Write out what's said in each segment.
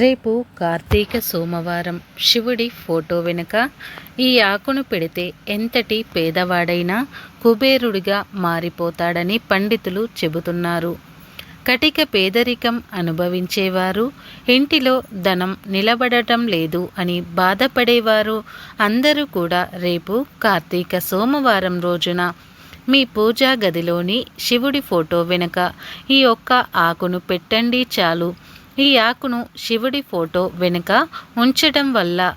రేపు కార్తీక సోమవారం. శివుడి ఫోటో వెనుక ఈ ఆకును పెడితే ఎంతటి పేదవాడైనా కుబేరుడిగా మారిపోతాడని పండితులు చెబుతున్నారు. కటిక పేదరికం అనుభవించేవారు ఇంటిలో ధనం నిలబడటం లేదు అని బాధపడేవారు అందరూ కూడా రేపు కార్తీక సోమవారం రోజున మీ పూజా గదిలోని శివుడి ఫోటో వెనుక ఈ ఒక్క ఆకును పెట్టండి చాలు. ఈ ఆకును శివుడి ఫోటో వెనుక ఉంచటం వల్ల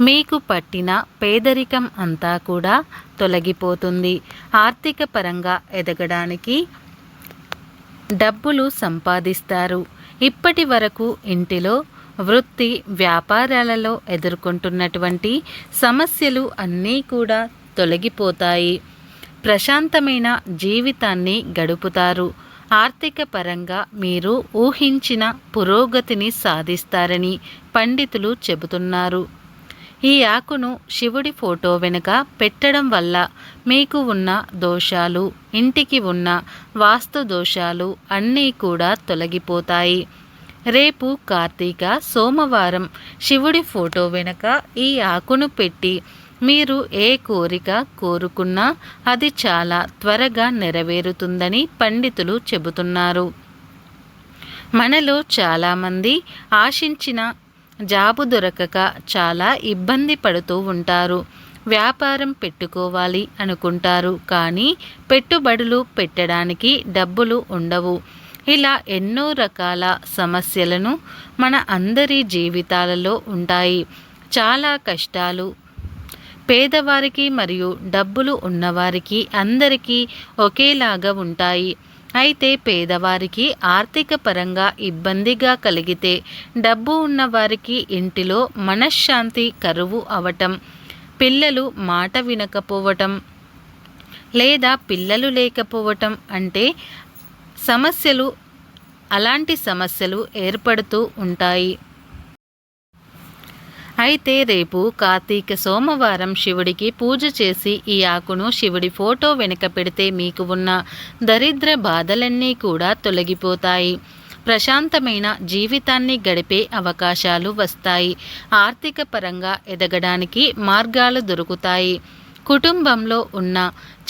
మీకు పట్టిన పేదరికం అంతా కూడా తొలగిపోతుంది. ఆర్థిక పరంగా ఎదగడానికి డబ్బులు సంపాదిస్తారు. ఇప్పటి వరకు ఇంటిలో వృత్తి వ్యాపారాలలో ఎదుర్కొంటున్నటువంటి సమస్యలు అన్నీ కూడా తొలగిపోతాయి. ప్రశాంతమైన జీవితాన్ని గడుపుతారు. ఆర్థిక పరంగా మీరు ఊహించిన పురోగతిని సాధిస్తారని పండితులు చెబుతున్నారు. ఈ ఆకును శివుడి ఫోటో వెనుక పెట్టడం వల్ల మీకు ఉన్న దోషాలు ఇంటికి ఉన్న వాస్తు దోషాలు అన్నీ కూడా తొలగిపోతాయి. రేపు కార్తీక సోమవారం శివుడి ఫోటో వెనుక ఈ ఆకును పెట్టి మీరు ఏ కోరిక కోరుకున్నా అది చాలా త్వరగా నెరవేరుతుందని పండితులు చెబుతున్నారు. మనలో చాలామంది ఆశించిన జాబు దొరకక చాలా ఇబ్బంది పడుతూ ఉంటారు. వ్యాపారం పెట్టుకోవాలి అనుకుంటారు. కానీ పెట్టుబడులు పెట్టడానికి డబ్బులు ఉండవు. ఇలా ఎన్నో రకాల సమస్యలను మన అందరి జీవితాలలో ఉంటాయి. చాలా కష్టాలు పేదవారికి మరియు డబ్బులు ఉన్నవారికి అందరికీ ఒకేలాగా ఉంటాయి. అయితే పేదవారికి ఆర్థిక పరంగా ఇబ్బందిగా కలిగితే డబ్బు ఉన్నవారికి ఇంటిలో మనశ్శాంతి కరువు అవటం పిల్లలు మాట వినకపోవటం లేదా పిల్లలు లేకపోవటం అంటే సమస్యలు అలాంటి సమస్యలు ఏర్పడుతూ ఉంటాయి. అయితే రేపు కార్తీక సోమవారం శివుడికి పూజ చేసి ఈ ఆకును శివుడి ఫోటో వెనుక పెడితే మీకు ఉన్న దరిద్ర బాధలన్నీ కూడా తొలగిపోతాయి. ప్రశాంతమైన జీవితాన్ని గడిపే అవకాశాలు వస్తాయి. ఆర్థిక పరంగా ఎదగడానికి మార్గాలు దొరుకుతాయి. కుటుంబంలో ఉన్న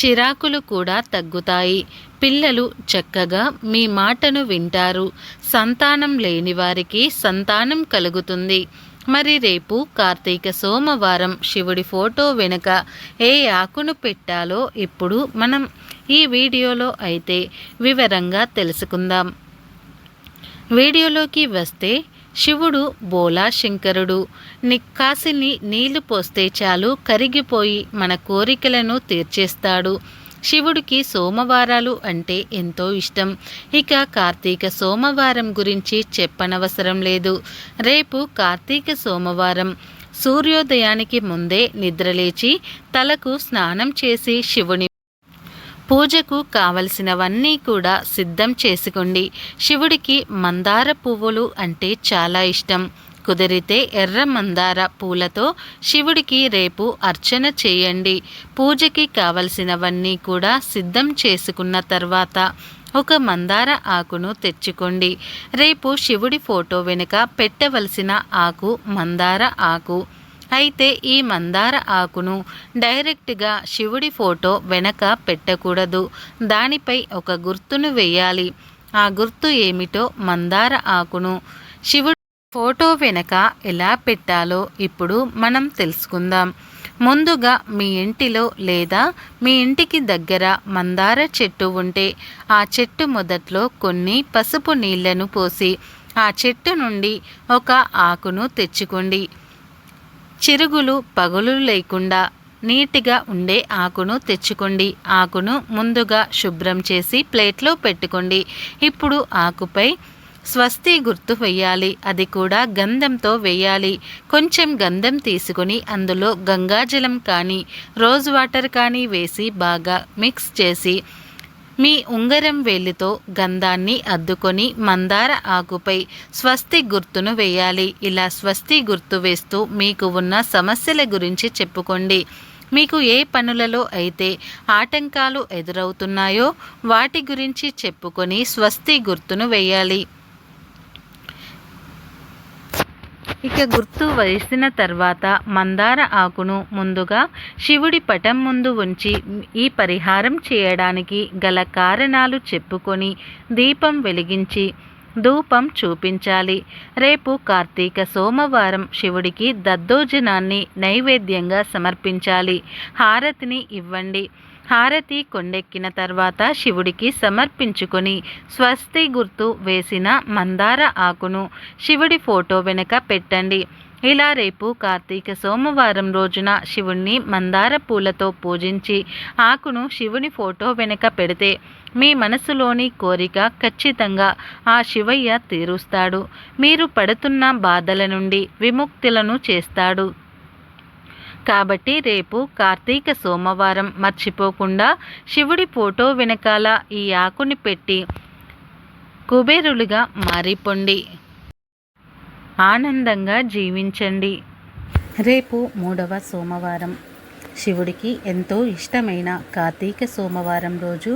చిరాకులు కూడా తగ్గుతాయి. పిల్లలు చక్కగా మీ మాటను వింటారు. సంతానం లేని వారికి సంతానం కలుగుతుంది. మరి రేపు కార్తీక సోమవారం శివుడి ఫోటో వెనుక ఏ ఆకును పెట్టాలో ఇప్పుడు మనం ఈ వీడియోలో అయితే వివరంగా తెలుసుకుందాం. వీడియోలోకి వస్తే శివుడు బోలా శంకరుడు నిక్కాసిని నీళ్ళు పోస్తే చాలు కరిగిపోయి మన కోరికలను తీర్చేస్తాడు. శివుడికి సోమవారాలు అంటే ఎంతో ఇష్టం. ఇక కార్తీక సోమవారం గురించి చెప్పనవసరం లేదు. రేపు కార్తీక సోమవారం. సూర్యోదయానికి ముందే నిద్రలేచి తలకు స్నానం చేసి శివుని పూజకు కావలసినవన్నీ కూడా సిద్ధం చేసుకోండి. శివుడికి మందార పువ్వులు అంటే చాలా ఇష్టం. కుదిరితే ఎర్ర మందార పూలతో శివుడికి రేపు అర్చన చేయండి. పూజకి కావలసినవన్నీ కూడా సిద్ధం చేసుకున్న తర్వాత ఒక మందార ఆకును తెచ్చుకోండి. రేపు శివుడి ఫోటో వెనుక పెట్టవలసిన ఆకు మందార ఆకు. అయితే ఈ మందార ఆకును డైరెక్ట్గా శివుడి ఫోటో వెనక పెట్టకూడదు. దానిపై ఒక గుర్తును వేయాలి. ఆ గుర్తు ఏమిటో మందార ఆకును శివుడు ఫోటో వెనక ఎలా పెట్టాలో ఇప్పుడు మనం తెలుసుకుందాం. ముందుగా మీ ఇంటిలో లేదా మీ ఇంటికి దగ్గర మందార చెట్టు ఉంటే ఆ చెట్టు మొదట్లో కొన్ని పసుపు నీళ్ళను పోసి ఆ చెట్టు నుండి ఒక ఆకును తెచ్చుకోండి. చిరుగులు పగులు లేకుండా నీట్గా ఉండే ఆకును తెచ్చుకోండి. ఆకును ముందుగా శుభ్రం చేసి ప్లేట్లో పెట్టుకోండి. ఇప్పుడు ఆకుపై స్వస్తి గుర్తు వేయాలి అది కూడా గంధంతో వేయాలి కొంచెం గంధం తీసుకొని అందులో గంగాజలం కానీ రోజ్ వాటర్ కానీ వేసి బాగా మిక్స్ చేసి మీ ఉంగరం వేలితో గంధాన్ని అద్దుకొని మందార ఆకుపై స్వస్తి గుర్తును వేయాలి ఇలా స్వస్తి గుర్తు వేస్తూ మీకు ఉన్న సమస్యల గురించి చెప్పుకోండి. మీకు ఏ పనులలో అయితే ఆటంకాలు ఎదురవుతున్నాయో వాటి గురించి చెప్పుకొని స్వస్తి గుర్తును వేయాలి ఇక గుర్తు వేసిన తర్వాత మందార ఆకును ముందుగా శివుడి పటం ముందు ఉంచి ఈ పరిహారం చేయడానికి గల కారణాలు చెప్పుకొని దీపం వెలిగించి ధూపం చూపించాలి. రేపు కార్తీక సోమవారం శివుడికి దద్దోజనాన్ని నైవేద్యంగా సమర్పించాలి. హారతిని ఇవ్వండి. హారతి కొండెక్కిన తర్వాత శివుడికి సమర్పించుకొని స్వస్తి గుర్తు వేసిన మందార ఆకును శివుడి ఫోటో వెనుక పెట్టండి. ఇలా రేపు కార్తీక సోమవారం రోజున శివుణ్ణి మందార పూలతో పూజించి ఆకును శివుని ఫోటో వెనుక పెడితే మీ మనసులోని కోరిక ఖచ్చితంగా ఆ శివయ్య తీరుస్తాడు. మీరు పడుతున్న బాధల నుండి విముక్తులను చేస్తాడు. కాబట్టి రేపు కార్తీక సోమవారం మర్చిపోకుండా శివుడి ఫోటో వెనకాల ఈ ఆకుని పెట్టి కుబేరులుగా మారిపోండి. ఆనందంగా జీవించండి. రేపు మూడవ సోమవారం. శివుడికి ఎంతో ఇష్టమైన కార్తీక సోమవారం రోజు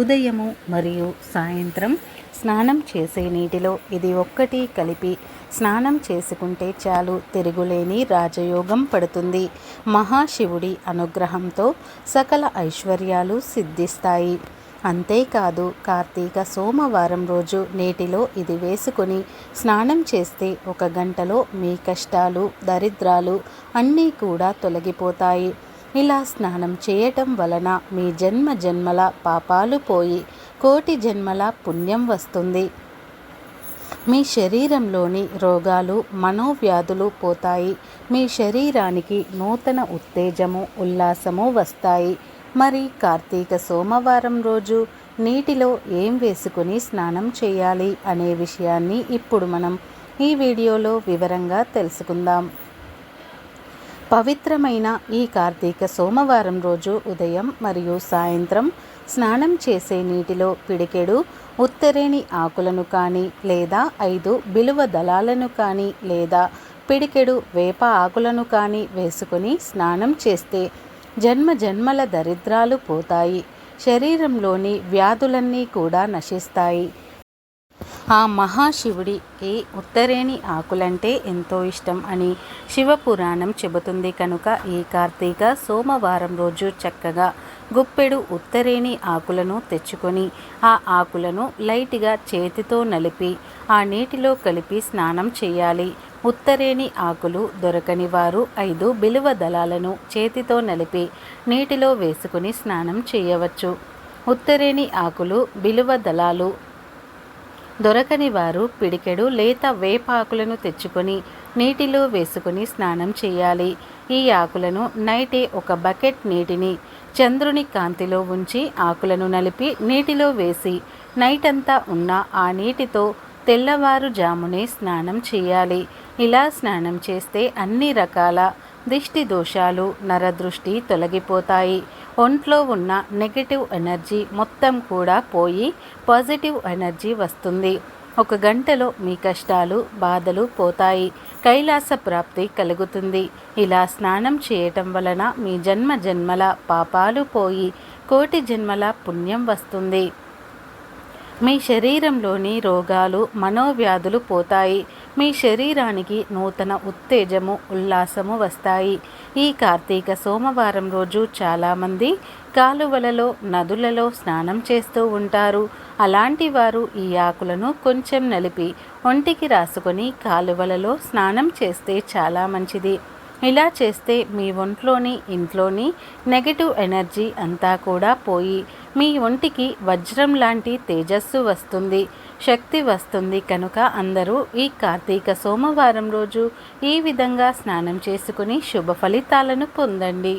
ఉదయము మరియు సాయంత్రం స్నానం చేసే నీటిలో ఇది ఒక్కటి కలిపి స్నానం చేసుకుంటే చాలు తిరుగులేని రాజయోగం పడుతుంది. మహాశివుడి అనుగ్రహంతో సకల ఐశ్వర్యాలు సిద్ధిస్తాయి. అంతేకాదు కార్తీక సోమవారం రోజు నీటిలో ఇది వేసుకుని స్నానం చేస్తే ఒక గంటలో మీ కష్టాలు దరిద్రాలు అన్నీ కూడా తొలగిపోతాయి. ఇలా స్నానం చేయటం వలన మీ జన్మ జన్మల పాపాలు పోయి కోటి జన్మల పుణ్యం వస్తుంది. మీ శరీరంలోని రోగాలు మనోవ్యాధులు పోతాయి. మీ శరీరానికి నూతన ఉత్తేజము ఉల్లాసము వస్తాయి. మరి కార్తీక సోమవారం రోజు నీటిలో ఏం వేసుకుని స్నానం చేయాలి అనే విషయాన్ని ఇప్పుడు మనం ఈ వీడియోలో వివరంగా తెలుసుకుందాం. పవిత్రమైన ఈ కార్తీక సోమవారం రోజు ఉదయం మరియు సాయంత్రం స్నానం చేసే నీటిలో పిడికెడు ఉత్తరేణి ఆకులను కానీ లేదా ఐదు బిలువ దళాలను కానీ లేదా పిడికెడు వేప ఆకులను కానీ వేసుకొని స్నానం చేస్తే జన్మ జన్మల దరిద్రాలు పోతాయి. శరీరంలోని వ్యాధులన్నీ కూడా నశిస్తాయి. ఆ మహాశివుడికి ఉత్తరేణి ఆకులంటే ఎంతో ఇష్టం అని శివపురాణం చెబుతుంది కనుక ఈ కార్తీక సోమవారం రోజు చక్కగా గుప్పెడు ఉత్తరేణి ఆకులను తెచ్చుకొని ఆ ఆకులను లైట్గా చేతితో నలిపి ఆ నీటిలో కలిపి స్నానం చేయాలి. ఉత్తరేణి ఆకులు దొరకని వారు ఐదు బిలువ దళాలను చేతితో నలిపి నీటిలో వేసుకుని స్నానం చేయవచ్చు. ఉత్తరేణి ఆకులు బిలువ దళాలు దొరకని వారు పిడికెడు లేత వేపాకులను తెచ్చుకొని నీటిలో వేసుకుని స్నానం చేయాలి. ఈ ఆకులను నైటే ఒక బకెట్ నీటిని చంద్రుని కాంతిలో ఉంచి ఆకులను నలిపి నీటిలో వేసి నైట్ అంతా ఉన్న ఆ నీటితో తెల్లవారుజామునే స్నానం చేయాలి. ఇలా స్నానం చేస్తే అన్ని రకాల దిష్టి దోషాలు నరదృష్టి తొలగిపోతాయి. ఒంట్లో ఉన్న నెగటివ్ ఎనర్జీ మొత్తం కూడా పోయి పాజిటివ్ ఎనర్జీ వస్తుంది. ఒక గంటలో మీ కష్టాలు బాధలు పోతాయి. కైలాస ప్రాప్తి కలుగుతుంది. ఇలా స్నానం చేయటం వలన మీ జన్మ జన్మల పాపాలు పోయి కోటి జన్మల పుణ్యం వస్తుంది. మీ శరీరంలోని రోగాలు మనోవ్యాధులు పోతాయి. మీ శరీరానికి నూతన ఉత్తేజము ఉల్లాసము వస్తాయి. ఈ కార్తీక సోమవారం రోజు చాలామంది కాలువలలో నదులలో స్నానం చేస్తూ ఉంటారు. అలాంటి వారు ఈ ఆకులను కొంచెం నలిపి ఒంటికి రాసుకొని కాలువలలో స్నానం చేస్తే చాలా మంచిది. ఇలా చేస్తే మీ ఒంట్లోని ఇంట్లోని నెగటివ్ ఎనర్జీ అంతా కూడా పోయి మీ ఒంటికి వజ్రం లాంటి తేజస్సు వస్తుంది శక్తి వస్తుంది కనుక అందరూ ఈ కార్తీక సోమవారం రోజు ఈ విధంగా స్నానం చేసుకుని శుభ ఫలితాలను పొందండి.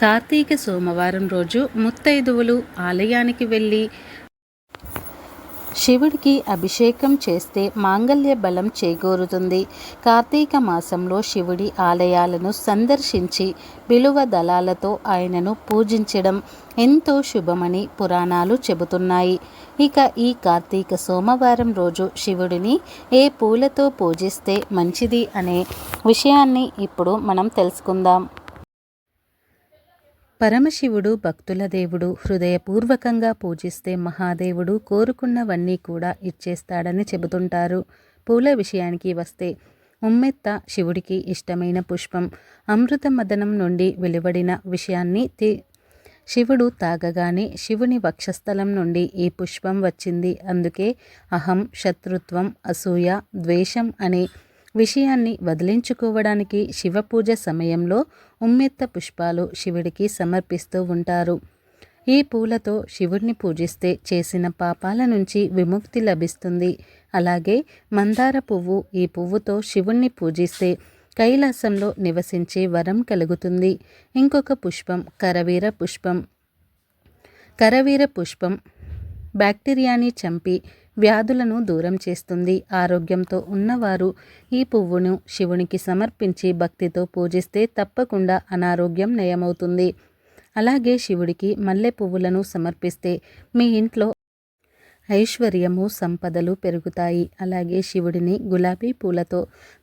కార్తీక సోమవారం రోజు ముత్తైదువులు ఆలయానికి వెళ్ళి శివుడికి అభిషేకం చేస్తే మాంగళ్య బలం చేకూరుతుంది. కార్తీక మాసంలో శివుడి ఆలయాలను సందర్శించి విలువ దళాలతో ఆయనను పూజించడం ఎంతో శుభమని పురాణాలు చెబుతున్నాయి. ఇక ఈ కార్తీక సోమవారం రోజు శివుడిని ఏ పూలతో పూజిస్తే మంచిది అనే విషయాన్ని ఇప్పుడు మనం తెలుసుకుందాం. పరమశివుడు భక్తుల దేవుడు హృదయపూర్వకంగా పూజిస్తే మహాదేవుడు కోరుకున్నవన్నీ కూడా ఇచ్చేస్తాడని చెబుతుంటారు. పూల విషయానికి వస్తే ఉమ్మెత్త శివుడికి ఇష్టమైన పుష్పం అమృత మదనం నుండి వెలువడిన విషయాన్ని తి శివుడు తాగగానే శివుని వక్షస్థలం నుండి ఈ పుష్పం వచ్చింది. అందుకే అహం శత్రుత్వం అసూయ ద్వేషం అనే విషయాన్ని వదిలించుకోవడానికి శివపూజ సమయంలో ఉమ్మెత్త పుష్పాలు శివుడికి సమర్పిస్తూ ఉంటారు. ఈ పూలతో శివుడిని పూజిస్తే చేసిన పాపాల నుంచి విముక్తి లభిస్తుంది. అలాగే మందార పువ్వు ఈ పువ్వుతో శివుణ్ణి పూజిస్తే కైలాసంలో నివసించే వరం కలుగుతుంది. ఇంకొక పుష్పం కరవీర పుష్పం. కరవీర పుష్పం. బ్యాక్టీరియాని చంపి వ్యాధులను దూరం చేస్తుంది. ఆరోగ్యంతో ఉన్నవారు ఈ పువ్వును శివునికి సమర్పించి భక్తితో పూజిస్తే తప్పకుండా అనారోగ్యం నయమవుతుంది. అలాగే శివుడికి మల్లె పువ్వులను సమర్పిస్తే మీ ఇంట్లో ఐశ్వర్యము సంపదలు పెరుగుతాయి. అలాగే శివుడిని గులాబీ పూలతో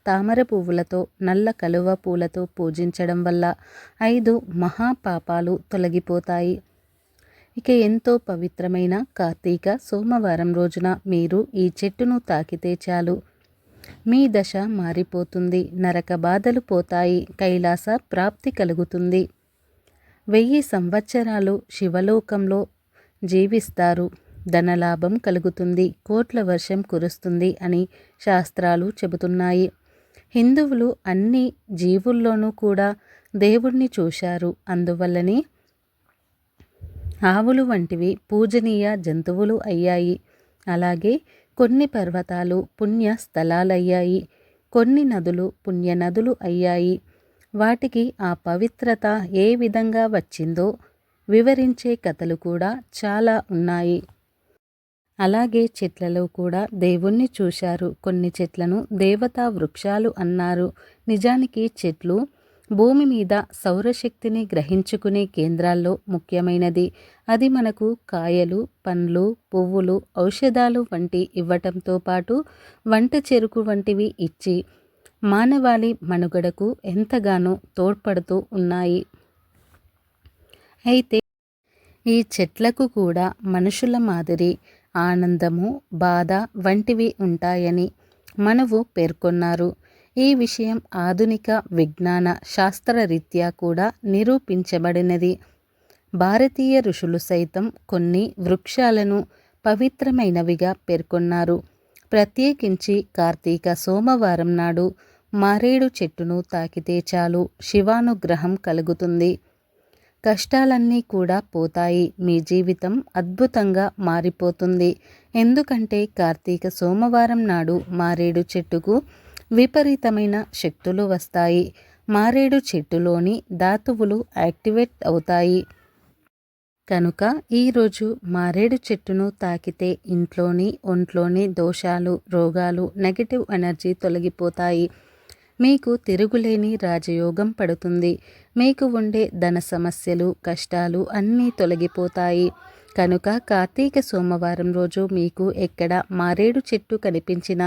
తామర పువ్వులతో నల్ల కలువ పూలతో పూజించడం వల్ల ఐదు మహాపాపాలు తొలగిపోతాయి. ఇక ఎంతో పవిత్రమైన కార్తీక సోమవారం రోజున మీరు ఈ చెట్టును తాకితే చాలు. మీ దశ మారిపోతుంది. నరక బాధలు పోతాయి. కైలాస ప్రాప్తి కలుగుతుంది. వెయ్యి సంవత్సరాలు శివలోకంలో జీవిస్తారు. ధనలాభం కలుగుతుంది. కోట్ల వర్షం కురుస్తుంది అని శాస్త్రాలు చెబుతున్నాయి. హిందువులు అన్ని జీవుల్లోనూ కూడా దేవుణ్ణి చూశారు. అందువల్లనే ఆవులు వంటివి పూజనీయ జంతువులు అయ్యాయి. అలాగే కొన్ని పర్వతాలు పుణ్య స్థలాలయ్యాయి. కొన్ని నదులు పుణ్య నదులు అయ్యాయి. వాటికి ఆ పవిత్రత ఏ విధంగా వచ్చిందో వివరించే కథలు కూడా చాలా ఉన్నాయి. అలాగే చెట్లలో కూడా దేవుణ్ణి చూశారు. కొన్ని చెట్లను దేవతా వృక్షాలు అన్నారు. నిజానికి చెట్లు భూమి మీద సౌరశక్తిని గ్రహించుకునే కేంద్రాల్లో ముఖ్యమైనది. అది మనకు కాయలు పండ్లు పువ్వులు ఔషధాలు వంటి ఇవ్వటంతో పాటు వంట చెరుకు వంటివి ఇచ్చి మానవాళి మనుగడకు ఎంతగానో తోడ్పడుతూ ఉన్నాయి. అయితే ఈ చెట్లకు కూడా మనుషుల మాదిరి ఆనందము బాధ వంటివి ఉంటాయని మనవు పేర్కొన్నారు. ఈ విషయం ఆధునిక విజ్ఞాన శాస్త్రరీత్యా కూడా నిరూపించబడినది. భారతీయ ఋషులు సైతం కొన్ని వృక్షాలను పవిత్రమైనవిగా పేర్కొన్నారు. ప్రత్యేకించి కార్తీక సోమవారం నాడు మారేడు చెట్టును తాకితే చాలు శివానుగ్రహం కలుగుతుంది. కష్టాలన్నీ కూడా పోతాయి. మీ జీవితం అద్భుతంగా మారిపోతుంది. ఎందుకంటే కార్తీక సోమవారం నాడు మారేడు చెట్టుకు విపరీతమైన శక్తులు వస్తాయి. మారేడు చెట్టులోని ధాతువులు యాక్టివేట్ అవుతాయి. కనుక ఈరోజు మారేడు చెట్టును తాకితే ఇంట్లోని ఒంట్లోని దోషాలు రోగాలు నెగిటివ్ ఎనర్జీ తొలగిపోతాయి. మీకు తిరుగులేని రాజయోగం పడుతుంది. మీకు ఉండే ధన సమస్యలు కష్టాలు అన్నీ తొలగిపోతాయి. కనుక కార్తీక సోమవారం రోజు మీకు ఎక్కడ మారేడు చెట్టు కనిపించిన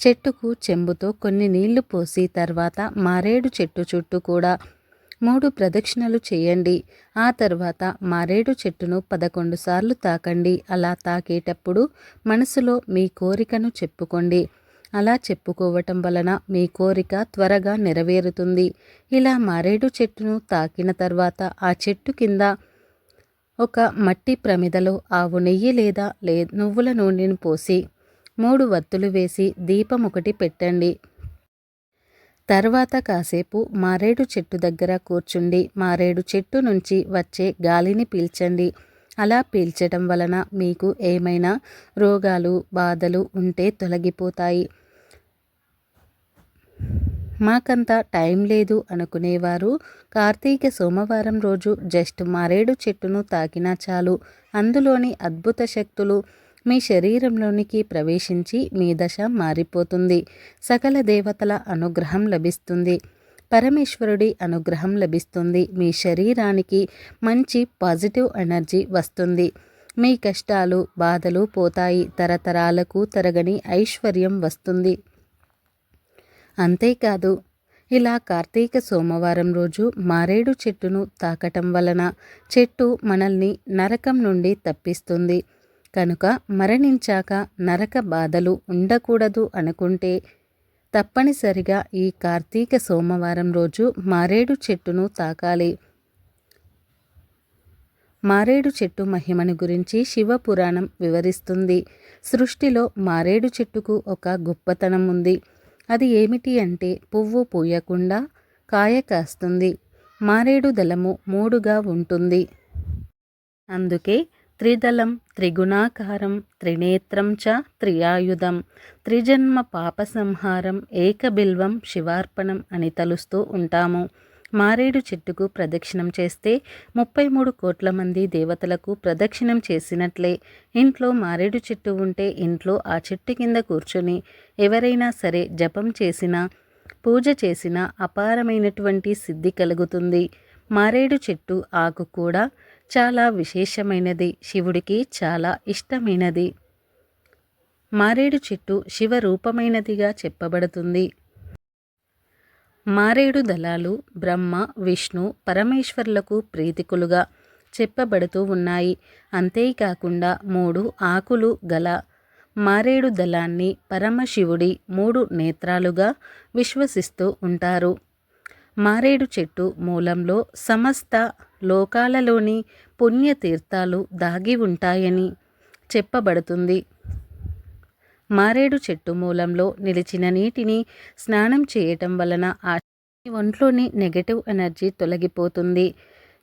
చెట్టుకు చెంబుతో కొన్ని నీళ్ళు పోసి తర్వాత మారేడు చెట్టు చుట్టూ కూడా మూడు ప్రదక్షిణలు చేయండి. ఆ తర్వాత మారేడు చెట్టును పదకొండు సార్లు తాకండి. అలా తాకేటప్పుడు మనసులో మీ కోరికను చెప్పుకోండి. అలా చెప్పుకోవటం వలన మీ కోరిక త్వరగా నెరవేరుతుంది. ఇలా మారేడు చెట్టును తాకిన తర్వాత ఆ చెట్టు కింద ఒక మట్టి ప్రమిదలో ఆవు నెయ్యి లేదా లే నువ్వుల నూనెను పోసి మూడు వత్తులు వేసి దీపం ఒకటి పెట్టండి. తర్వాత కాసేపు మారేడు చెట్టు దగ్గర కూర్చుండి మారేడు చెట్టు నుంచి వచ్చే గాలిని పీల్చండి. అలా పీల్చడం వలన మీకు ఏమైనా రోగాలు బాధలు ఉంటే తొలగిపోతాయి. మాకంత టైం లేదు అనుకునేవారు. కార్తీక సోమవారం రోజు జస్ట్ మారేడు చెట్టును తాకినా చాలు. అందులోని అద్భుత శక్తులు మీ శరీరంలోనికి ప్రవేశించి మీ దశ మారిపోతుంది. సకల దేవతల అనుగ్రహం లభిస్తుంది. పరమేశ్వరుడి అనుగ్రహం లభిస్తుంది. మీ శరీరానికి మంచి పాజిటివ్ ఎనర్జీ వస్తుంది. మీ కష్టాలు బాధలు పోతాయి. తరతరాలకు తరగని ఐశ్వర్యం వస్తుంది. అంతేకాదు ఇలా కార్తీక సోమవారం రోజు మారేడు చెట్టును తాకటం వలన చెట్టు మనల్ని నరకం నుండి తప్పిస్తుంది. కనుక మరణించాక నరక బాధలు ఉండకూడదు అనుకుంటే తప్పనిసరిగా ఈ కార్తీక సోమవారం రోజు మారేడు చెట్టును తాకాలి. మారేడు చెట్టు మహిమను గురించి శివపురాణం వివరిస్తుంది. సృష్టిలో మారేడు చెట్టుకు ఒక గొప్పతనం ఉంది. అది ఏమిటి అంటే పువ్వు పూయకుండా కాయ కాస్తుంది. మారేడు దళము మూడుగా ఉంటుంది. అందుకే త్రిదళం త్రిగుణాకారం త్రినేత్రం చ త్రియాయుధం త్రిజన్మ పాప సంహారం ఏకబిల్వం శివార్పణం అని తలుస్తూ ఉంటాము. మారేడు చెట్టుకు ప్రదక్షిణం చేస్తే ముప్పై మూడు కోట్ల మంది దేవతలకు ప్రదక్షిణం చేసినట్లే. ఇంట్లో మారేడు చెట్టు ఉంటే ఇంట్లో ఆ చెట్టు కింద కూర్చొని ఎవరైనా సరే జపం చేసినా పూజ చేసినా అపారమైనటువంటి సిద్ధి కలుగుతుంది. మారేడు చెట్టు ఆకు కూడా చాలా విశేషమైనది. శివుడికి చాలా ఇష్టమైనది. మారేడు చెట్టు శివ రూపమైనదిగా చెప్పబడుతుంది. మారేడు దళాలు బ్రహ్మ విష్ణు పరమేశ్వర్లకు ప్రీతికులుగా చెప్పబడుతూ ఉన్నాయి. అంతేకాకుండా మూడు ఆకులు గల మారేడు దళాన్ని పరమశివుడి మూడు నేత్రాలుగా విశ్వసిస్తూ ఉంటారు. మారేడు చెట్టు మూలంలో సమస్త లోకాలలోని పుణ్యతీర్థాలు దాగి ఉంటాయని చెప్పబడుతుంది. మారేడు చెట్టు మూలంలో నిలిచిన నీటిని స్నానం చేయటం వలన ఆ ఒంట్లోని నెగటివ్ ఎనర్జీ తొలగిపోతుంది.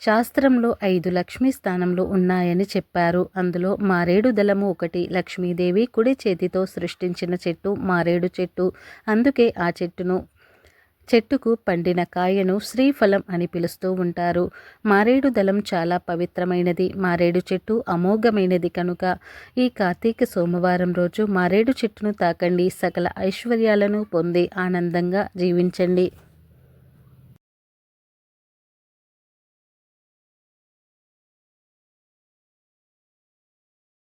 శాస్త్రంలో ఐదు లక్ష్మీ స్థానంలో ఉన్నాయని చెప్పారు. అందులో మారేడు దళము ఒకటి లక్ష్మీదేవి కుడి చేతితో సృష్టించిన చెట్టు మారేడు చెట్టు. అందుకే ఆ చెట్టును చెట్టుకు పండిన కాయను శ్రీఫలం అని పిలుస్తూ ఉంటారు. మారేడు దళం చాలా పవిత్రమైనది. మారేడు చెట్టు అమోఘమైనది కనుక. ఈ కార్తీక సోమవారం రోజు మారేడు చెట్టును తాకండి. సకల ఐశ్వర్యాలను పొంది ఆనందంగా జీవించండి.